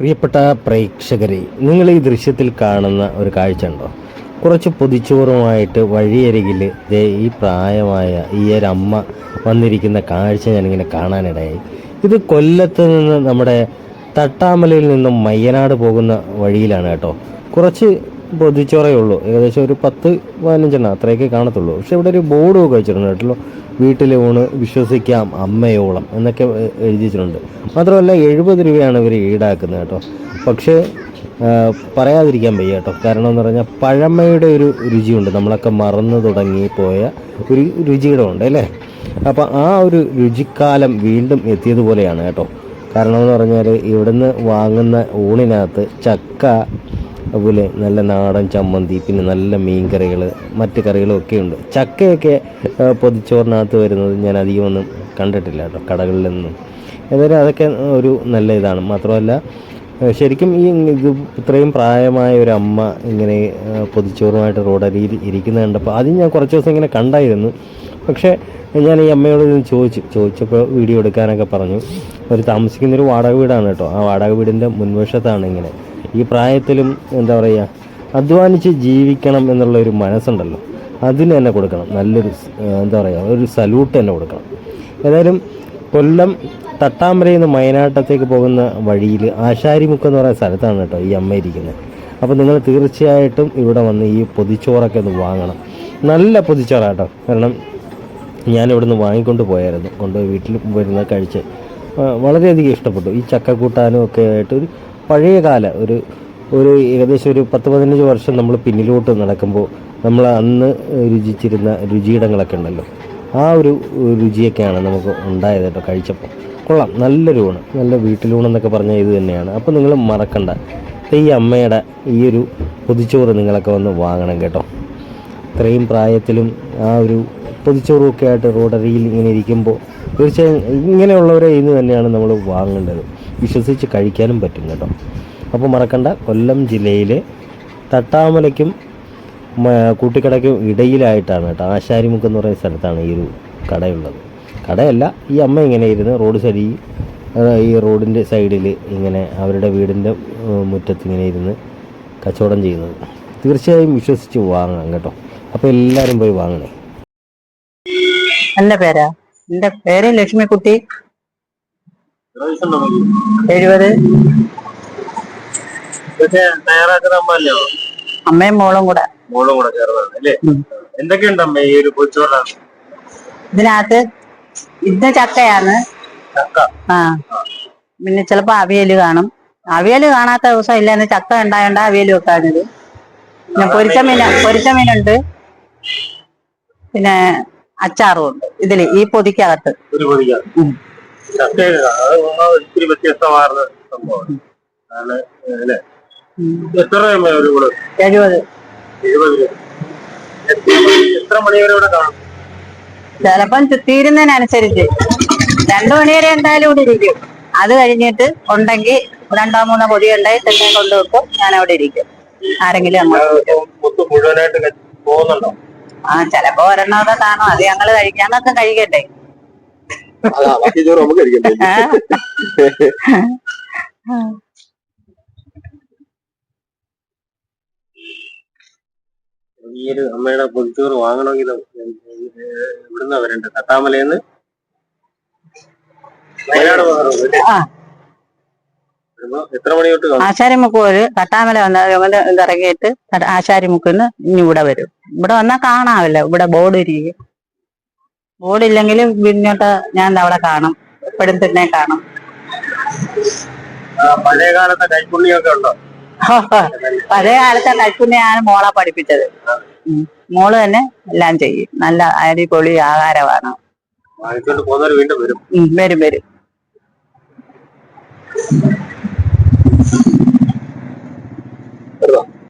പ്രിയപ്പെട്ട പ്രേക്ഷകരെ നിങ്ങൾ ഈ ദൃശ്യത്തിൽ കാണുന്ന ഒരു കാഴ്ച ഉണ്ടോ? കുറച്ച് പൊതിച്ചോറുമായിട്ട് വഴിയരികിൽ ദേ ഈ പ്രായമായ ഈ ഒരു അമ്മ വന്നിരിക്കുന്ന കാഴ്ച ഞാനിങ്ങനെ കാണാനിടയായി. ഇത് കൊല്ലത്ത് നിന്ന് നമ്മുടെ തട്ടാമലയിൽ നിന്നും മയ്യനാട് പോകുന്ന വഴിയിലാണ് കേട്ടോ. കുറച്ച് പൊതിച്ചോറേ ഉള്ളൂ ഏകദേശം ഒരു പത്ത് പതിനഞ്ചെണ്ണം അത്രയൊക്കെ കാണത്തുള്ളൂ. പക്ഷെ ഇവിടെ ഒരു ബോർഡ് ഒക്കെ വെച്ചിട്ടുണ്ട് കേട്ടോ വീട്ടിലെ ഊണ് വിശ്വസിക്കാം അമ്മയോളം എന്നൊക്കെ എഴുതിയിട്ടുണ്ട് മാത്രമല്ല എഴുപത് രൂപയാണ് ഇവർ ഈടാക്കുന്നത് കേട്ടോ. പക്ഷേ പറയാതിരിക്കാൻ വയ്യ കേട്ടോ. കാരണം എന്ന് പറഞ്ഞാൽ പഴമയുടെ ഒരു രുചിയുണ്ട്. നമ്മളൊക്കെ മറന്നു തുടങ്ങി പോയ ഒരു രുചിയുടെ ഉണ്ട് അല്ലേ? അപ്പോൾ ആ ഒരു രുചിക്കാലം വീണ്ടും എത്തിയതുപോലെയാണ് കേട്ടോ. കാരണം എന്ന് പറഞ്ഞാൽ ഇവിടുന്ന് വാങ്ങുന്ന ഊണിനകത്ത് ചക്ക അതുപോലെ നല്ല നാടൻ ചമ്മന്തി പിന്നെ നല്ല മീൻ കറികൾ മറ്റ് കറികളൊക്കെ ഉണ്ട്. ചക്കയൊക്കെ പൊതിച്ചോറിനകത്ത് വരുന്നത് ഞാൻ അധികം ഒന്നും കണ്ടിട്ടില്ല കേട്ടോ കടകളിലൊന്നും ഏതായാലും അതൊക്കെ ഒരു നല്ല ഇതാണ്. മാത്രമല്ല ശരിക്കും ഈ ഇത് ഇത്രയും പ്രായമായ ഒരു അമ്മ ഇങ്ങനെ പൊതിച്ചോറുമായിട്ട് റോഡരിയിൽ ഇരിക്കുന്നത് കണ്ടപ്പോൾ ആദ്യം ഞാൻ കുറച്ച് ദിവസം ഇങ്ങനെ കണ്ടായിരുന്നു. പക്ഷേ ഞാൻ ഈ അമ്മയോട് ചോദിച്ചു. ചോദിച്ചപ്പോൾ വീഡിയോ എടുക്കാനൊക്കെ പറഞ്ഞു. അവർ താമസിക്കുന്നൊരു വാടക വീടാണ് കേട്ടോ. ആ വാടക വീടിന്റെ മുൻവശത്താണ് ഇങ്ങനെ. ഈ പ്രായത്തിലും എന്താ പറയുക അധ്വാനിച്ച് ജീവിക്കണം എന്നുള്ള ഒരു മനസ്സുണ്ടല്ലോ. അതിന് തന്നെ കൊടുക്കണം. നല്ലൊരു എന്താ പറയുക ഒരു സല്യൂട്ട് തന്നെ കൊടുക്കണം. ഏതായാലും കൊല്ലം തട്ടാമ്പരയിൽ നിന്ന് മയനാട്ടത്തേക്ക് പോകുന്ന വഴിയിൽ ആശാരിമുക്ക് എന്ന് പറയുന്ന സ്ഥലത്താണ് കേട്ടോ ഈ അമ്മ ഇരിക്കുന്നത്. അപ്പോൾ നിങ്ങൾ തീർച്ചയായിട്ടും ഇവിടെ വന്ന് ഈ പൊതിച്ചോറൊക്കെ ഒന്ന് വാങ്ങണം. നല്ല പൊതിച്ചോറാട്ടോ കാരണം ഞാൻ നിന്ന് വാങ്ങിക്കൊണ്ട് പോയായിരുന്നു. കൊണ്ടുപോയി വീട്ടിൽ വരുന്ന കഴിച്ച്. വളരെയധികം ഇഷ്ടപ്പെട്ടു. ഈ ചക്കക്കൂട്ടാനും ഒക്കെ ആയിട്ട് ഒരു പഴയ കാല ഒരു ഒരു ഏകദേശം ഒരു പത്ത് പതിനഞ്ച് വർഷം നമ്മൾ പിന്നിലോട്ട് നടക്കുമ്പോൾ നമ്മൾ അന്ന് രുചിച്ചിരുന്ന രുചിയിടങ്ങളൊക്കെ ഉണ്ടല്ലോ. ആ ഒരു രുചിയൊക്കെയാണ് നമുക്ക് ഉണ്ടായത് കേട്ടോ കഴിച്ചപ്പോൾ. കൊള്ളാം. നല്ലൊരു ഊണ്. നല്ല വീട്ടിലൂണെന്നൊക്കെ പറഞ്ഞാൽ ഇത് തന്നെയാണ്. അപ്പോൾ നിങ്ങൾ മറക്കണ്ട. ഈ അമ്മയുടെ ഈ ഒരു പൊതിച്ചോറ് നിങ്ങളൊക്കെ വന്ന് വാങ്ങണം കേട്ടോ. ഇത്രയും പ്രായത്തിലും ആ ഒരു പൊതിച്ചോറുമൊക്കെ ആയിട്ട് റോഡരിയിൽ ഇങ്ങനെ ഇരിക്കുമ്പോൾ തീർച്ചയായും ഇങ്ങനെയുള്ളവരെ ഇന്ന് തന്നെയാണ് നമ്മൾ വാങ്ങേണ്ടത്. വിശ്വസിച്ച് കഴിക്കാനും പറ്റും കേട്ടോ. അപ്പോൾ മറക്കണ്ട കൊല്ലം ജില്ലയിലെ തട്ടാമലയ്ക്കും കൂട്ടിക്കടയ്ക്കും ഇടയിലായിട്ടാണ് കേട്ടോ ആശാരിമുക്ക് എന്ന് പറയുന്ന സ്ഥലത്താണ് ഈ ഒരു കടയുള്ളത്. കടയല്ല ഈ അമ്മ ഇങ്ങനെ ഇരുന്ന് റോഡ് സൈഡിൽ ഈ റോഡിന്റെ സൈഡിൽ ഇങ്ങനെ അവരുടെ വീടിന്റെ മുറ്റത്ത് ഇങ്ങനെ ഇരുന്ന് കച്ചവടം ചെയ്യുന്നത്. തീർച്ചയായും വിശ്വസിച്ച് വാങ്ങാം കേട്ടോ. അപ്പോൾ എല്ലാവരും പോയി വാങ്ങണേ. എന്റെ പേരാ? എന്റെ പേര് ലക്ഷ്മിക്കുട്ടി? എഴുപത്. അമ്മയും മോളും കൂടെ. മോളും കൂടെ ചേർന്നതാണ് അല്ലേ. എന്തൊക്കെയുണ്ട് അമ്മ ഈ ഒരു പൊച്ചോറാണ് ഇതിനകത്ത് ഇന്ന് ചക്കയാണ്. ചക്ക. ആ. പിന്നെ ചിലപ്പോ അവിയൽ കാണും. അവിയൽ കാണാത്ത ദിവസം ഇല്ലാന്ന് ചക്ക ഉണ്ടായോണ്ട് അവിയൽ വെക്കാഞ്ഞത്. പിന്നെ പൊരിച്ച മീൻ പൊരിച്ച മീനുണ്ട്. പിന്നെ അച്ചാറും ഉണ്ട്. ഇതിൽ ഈ പൊതിക്കകത്ത്. ഒരു വ്യത്യസ്തമാർന്ന. എത്ര എഴുപത്. എഴുപത് രൂപ. എത്ര- ഇവിടെ കാണും? ചിലപ്പം തീരുന്നതിനനുസരിച്ച്. രണ്ടു മണി വരെ എന്തായാലും ഇവിടെ ഇരിക്കും. അത് കഴിഞ്ഞിട്ട് ഉണ്ടെങ്കിൽ രണ്ടോ മൂന്നോ പൊടി ഉണ്ടായി തന്നെ കൊണ്ടുവെക്കും. ഞാൻ അവിടെ ഇരിക്കും. ആരെങ്കിലും അങ്ങോട്ട് മുഴുവനായിട്ട് പോകുന്നുണ്ടോ? ആ ചിലപ്പോ ഒരെണ്ണമൊക്കെ കാണും. അത് ഞങ്ങൾ കഴിക്കാന്നൊക്കെ കഴിക്കട്ടെ. നമുക്ക്? ഈ ഒരു അമ്മയുടെ പൊതിച്ചോറ് വാങ്ങണമെങ്കിൽ ഇവിടുന്ന് വരണ്ടേ? തട്ടാമലയെന്ന്? വയനാട് പോകാറുണ്ട് അല്ലേ? ആ വരുമ്പോ എത്ര മണി തൊട്ട് കാണും ആശാരിമുക്ക് തട്ടാമല വന്ന ഇറങ്ങിയിട്ട് ആശാരിമുക്കിന്ന് ഇനി ഇവിടെ വരും. ഇവിടെ വന്നാൽ കാണാമല്ലോ ഇവിടെ ബോർഡ് ഇരിക്കും. ബോർഡ് ഇല്ലെങ്കിലും പിന്നോട്ട് ഞാൻ അവിടെ കാണും. എപ്പോഴും തന്നെ കാണും. പഴയ കാലത്തെ കൈപ്പുണ്യൊക്കെ ഉണ്ടോ? പഴയ കാലത്തെ കൽക്കുന്നെയാണ് മോളെ പഠിപ്പിച്ചത്. മോൾ തന്നെ എല്ലാം ചെയ്യും. നല്ല അടിപൊളി ആഹാരമാണ്. വരും വരും.